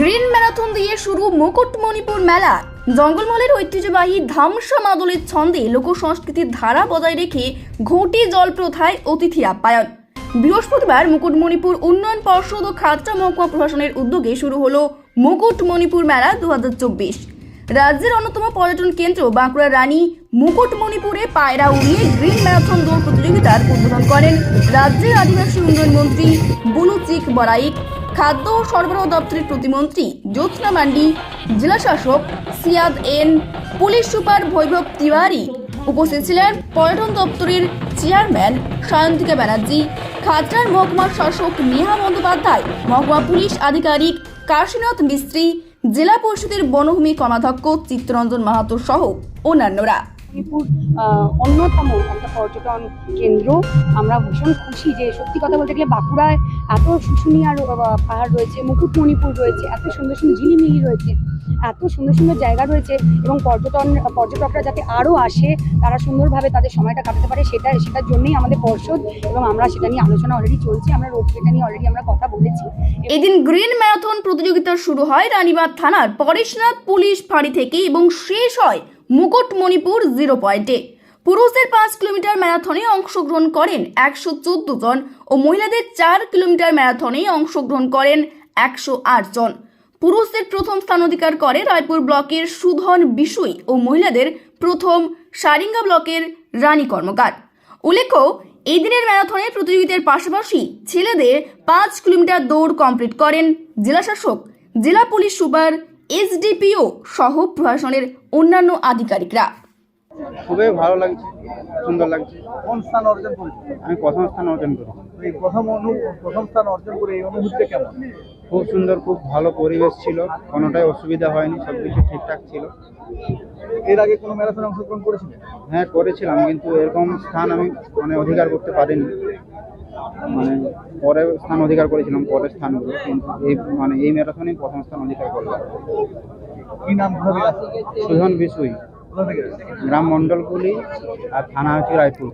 Green marathon দিয়ে শুরু মুকুটমণিপুর মেলা। জঙ্গলমলের ঐতিহ্যবাহী ধামসা মাদলের ছন্দে লোক সংস্কৃতির ধারা বজায় রেখে ঘটি জল প্রথায় অতিথি আপ্যায়ন। বৃহস্পতিবার মুকুটমণিপুর উন্নয়ন পর্ষদ ও খাতড়া মহকুমা প্রশাসনের উদ্যোগে শুরু হলো মুকুটমণিপুর মেলা দু হাজার চব্বিশ। রাজ্যের অন্যতম পর্যটন কেন্দ্র বাঁকুড়া রানী মুকুটমণিপুরে পায়রা উড়িয়ে গ্রিন ম্যারাথন দৌড় প্রতিযোগিতার উদ্বোধন করেন রাজ্যের আদিবাসী উন্নয়ন মন্ত্রী বুলু চিক বরাইক। খাদ্য ও সরবরাহ দপ্তরের প্রতিমন্ত্রী জ্যোৎস্না মান্ডি জেলাশাসক Siyad N, police super Vaibhav Tiwari উপস্থিত ছিলেন পর্যটন দপ্তরের চেয়ারম্যান সায়ন্তিকা ব্যানার্জি খাতড়ার মহকুমা শাসক নেহা বন্দ্যোপাধ্যায়, মহকুমা পুলিশ আধিকারিক কাশীনাথ মিস্ত্রি, জেলা পরিষদের বনভূমি কর্মাধ্যক্ষ চিত্তরঞ্জন মাহাতো সহ অন্যান্যরা। মণিপুর অন্যতম একটা পর্যটন কেন্দ্র। আমরা ভীষণ খুশি যে সত্যি কথা বলতে গেলে বাঁকুড়ায় এত শুশুনিয়া পাহাড় রয়েছে, মুকুটমণিপুর রয়েছে, এত সুন্দর সুন্দর ঝিলিমিলি রয়েছে, এত সুন্দর সুন্দর জায়গা রয়েছে এবং পর্যটন, পর্যটকরা যাতে আরও আসে, তারা সুন্দরভাবে তাদের সময়টা কাটাতে পারে, সেটা, সেটার জন্যই আমাদের পর্ষদ এবং আমরা সেটা নিয়ে আলোচনা অলরেডি চলছে, আমরা রোড সেটা নিয়ে অলরেডি আমরা কথা বলেছি। এদিন গ্রিন ম্যারাথন প্রতিযোগিতা শুরু হয় রানীবাঁধ থানার পরেশনাথ পুলিশ ফাঁড়ি থেকে এবং শেষ হয় মুকুটমণিপুর জিরো পয়েন্টে। পুরুষদের পাঁচ কিলোমিটার ম্যারাথনে অংশগ্রহণ করেন একশো চোদ্দ জন ও মহিলাদের চার কিলোমিটার ম্যারাথনে অংশগ্রহণ করেন একশো আট জন। পুরুষদের প্রথম স্থান অধিকার করে রায়পুর ব্লকের সুধন, বিশুই ও মহিলাদের প্রথম সারিঙ্গা ব্লকের রানী কর্মকার। উল্লেখ্য, এই দিনের ম্যারাথনে প্রতিযোগিতার পাশাপাশি ছেলেদের পাঁচ কিলোমিটার দৌড় কমপ্লিট করেন জেলাশাসক, জেলা পুলিশ সুপার এসডিপিও সহ প্রশাসনের অন্যান্য আধিকারিকরা। খুবই ভালো লাগছে সুন্দর লাগছে। কোন স্থান অর্জন করেছে আমি প্রথম স্থান অর্জন করি। এই প্রথম অনু প্রথম স্থান অর্জন করে এই অনুভূতিটা কেমন? খুব সুন্দর খুব ভালো পরিবেশ ছিল কোনোটাই অসুবিধা হয়নি সব কিছু ঠিকঠাক ছিল। এর আগে কোনো ম্যারাথনে অংশগ্রহণ করেছিলেন? হ্যাঁ করেছিলাম কিন্তু এরকম স্থান আমি মানে অধিকার করতে পারিনি। পরে স্থান অধিকার করেছিলাম পরের স্থানগুলো কিন্তু এই মানে এই ম্যারাথনেই প্রথম স্থান অধিকার করলাম কি নাম সুধন বিশুই। গ্রাম মণ্ডলকুলি আর থানা হচ্ছে রায়পুর।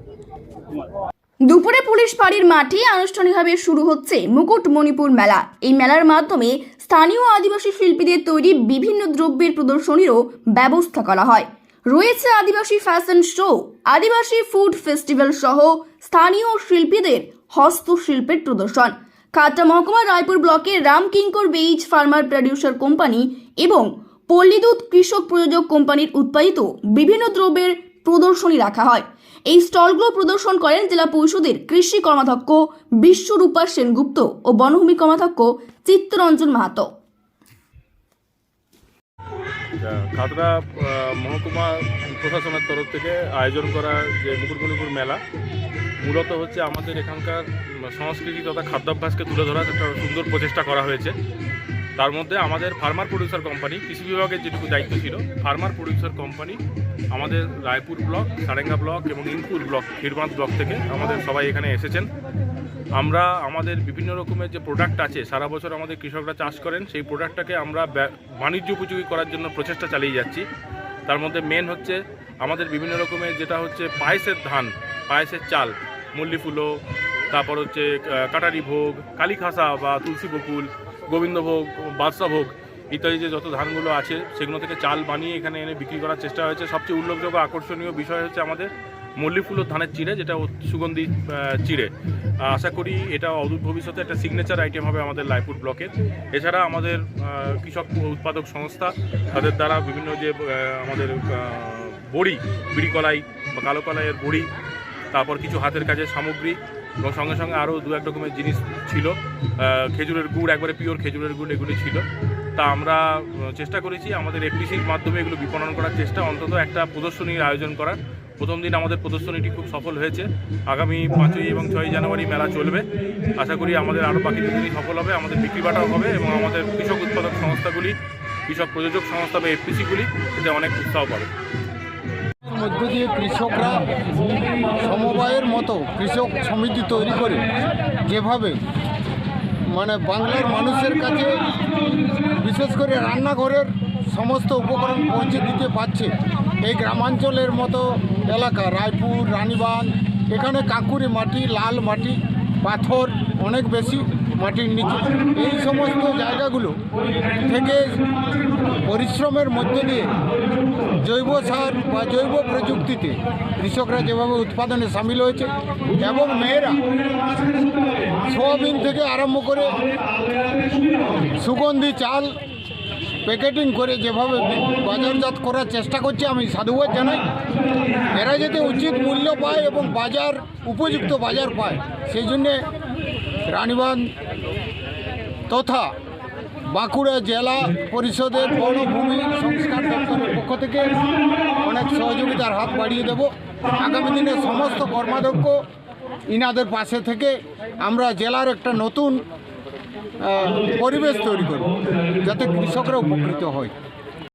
দুপুরে পুলিশ ফাঁড়ির মাঠে আনুষ্ঠানিকভাবে শুরু হচ্ছে মুকুটমণিপুর মেলা। এই মেলার মাধ্যমে স্থানীয় আদিবাসী শিল্পীদের তৈরি বিভিন্ন দ্রব্যের প্রদর্শনীরও ব্যবস্থা করা হয়। রয়েছে আদিবাসী ফ্যাশন শো আদিবাসী ফুড ফেস্টিভ্যাল সহ স্থানীয় শিল্পীদের হস্তশিল্পের প্রদর্শন। খাতড়া মহকুমা রায়পুর ব্লকের Ramkinkar Baij farmer producer company এবং পল্লীদুধ কৃষক প্রযোজক কোম্পানির উৎপাদিত বিভিন্ন দ্রব্যের প্রদর্শনী রাখা হয়। এই স্টলগুলো প্রদর্শন করেন জেলা পরিষদের কৃষি কর্মাধ্যক্ষ বিশ্বরূপা সেনগুপ্ত ও বনভূমি কর্মাধ্যক্ষ চিত্তরঞ্জন মাহাতো। খাতড়া মহকুমা প্রশাসনের তরফ থেকে আয়োজন করা যে মুকুটমণিপুর মেলা মূলত হচ্ছে আমাদের এখানকার সংস্কৃতি তথা খাদ্যাভ্যাসকে তুলে ধরার একটা সুন্দর প্রচেষ্টা করা হয়েছে। তার মধ্যে আমাদের ফার্মার প্রডিউসার কোম্পানি, কৃষি বিভাগের যেটুকু দায়িত্ব ছিল, ফার্মার প্রডিউসার কোম্পানি, আমাদের রায়পুর ব্লক, সারেঙ্গা ব্লক এবং ইনপুর ব্লক, ক্ষীরবাঁধ ব্লক থেকে আমাদের সবাই এখানে এসেছেন। আমরা আমাদের বিভিন্ন রকমের যে প্রোডাক্ট আছে, সারা বছর আমাদের কৃষকরা চাষ করেন, সেই প্রোডাক্টটাকে আমরা বাণিজ্য উপযোগী করার জন্য প্রচেষ্টা চালিয়ে যাচ্ছি। তার মধ্যে মেন হচ্ছে আমাদের বিভিন্ন রকমের যেটা হচ্ছে পায়েসের ধান, পায়েসের চাল মল্লিফুলো তারপর হচ্ছে কাটারি ভোগ, কালীখাসা বা তুলসী বকুল গোবিন্দভোগ বাদশা ভোগ ইত্যাদি যে যত ধানগুলো আছে সেগুলো থেকে চাল বানিয়ে এখানে এনে বিক্রি করার চেষ্টা হয়েছে। সবচেয়ে উল্লেখযোগ্য আকর্ষণীয় বিষয় হচ্ছে আমাদের মল্লিফুলোর ধানের চিড়ে, যেটা সুগন্ধি চিড়ে। আশা করি এটা অদূর ভবিষ্যতে একটা সিগনেচার আইটেম হবে আমাদের লাইপুর ব্লকের। এছাড়া আমাদের কৃষক উৎপাদক সংস্থা, তাদের দ্বারা বিভিন্ন যে আমাদের বড়ি, বিড়ি কলাই বা কালো কলাইয়ের বড়ি, তারপর কিছু হাতের কাজের সামগ্রী এবং সঙ্গে সঙ্গে আরও দু এক রকমের জিনিস ছিল। খেজুরের গুড়, একবারে পিওর খেজুরের গুড় এগুলি ছিল। তা আমরা চেষ্টা করেছি আমাদের এফপিসির মাধ্যমে এগুলো বিপণন করার চেষ্টা, অন্তত একটা প্রদর্শনীর আয়োজন করার। প্রথম দিন আমাদের প্রদর্শনীটি খুব সফল হয়েছে। আগামী পাঁচই এবং ছয়ই জানুয়ারি মেলা চলবে। আশা করি আমাদের আরও বাকি দুদিনই সফল হবে, আমাদের বিক্রি বাটাও হবে এবং আমাদের কৃষক উৎপাদক সংস্থাগুলি, কৃষক প্রযোজক সংস্থা বা এফপিসিগুলি এতে অনেক উৎসাহ পাবে। মধ্য দিয়ে কৃষকরা সমবায়ের মতো কৃষক সমিতি তৈরি করে যেভাবে মানে বাংলার মানুষের কাছে বিশেষ করে রান্নাঘরের সমস্ত উপকরণ পৌঁছে দিতে পারছে। এই গ্রামাঞ্চলের মতো এলাকা, রায়পুর, রানীবাঁধ, এখানে কাঁকুরি মাটি, লাল মাটি, পাথর অনেক বেশি। মাটির নিচে। এই সমস্ত জায়গাগুলো থেকে পরিশ্রমের মধ্য দিয়ে জৈব সার বা জৈব প্রযুক্তিতে কৃষকরা যেভাবে উৎপাদনে সামিল হয়েছে এবং মেয়েরা সোয়াবিন থেকে আরম্ভ করে সুগন্ধি, চাল প্যাকেটিং করে যেভাবে বাজারজাত করার চেষ্টা করছে, আমি সাধুবাদ জানাই। এরা যাতে উচিত মূল্য পায় এবং বাজার, উপযুক্ত বাজার পায়, সেই জন্যে রানীবাঁধ তথা বাঁকুড়া জেলা পরিষদের বনভূমি সংস্কার দপ্তরের পক্ষ থেকে অনেক সহযোগিতার হাত বাড়িয়ে দেব। আগামী দিনে সমস্ত কর্মাধ্যক্ষ ইনাদের পাশে থেকে আমরা জেলার একটা নতুন পরিবেশ তৈরি করব, যাতে কৃষকরা উপকৃত হয়।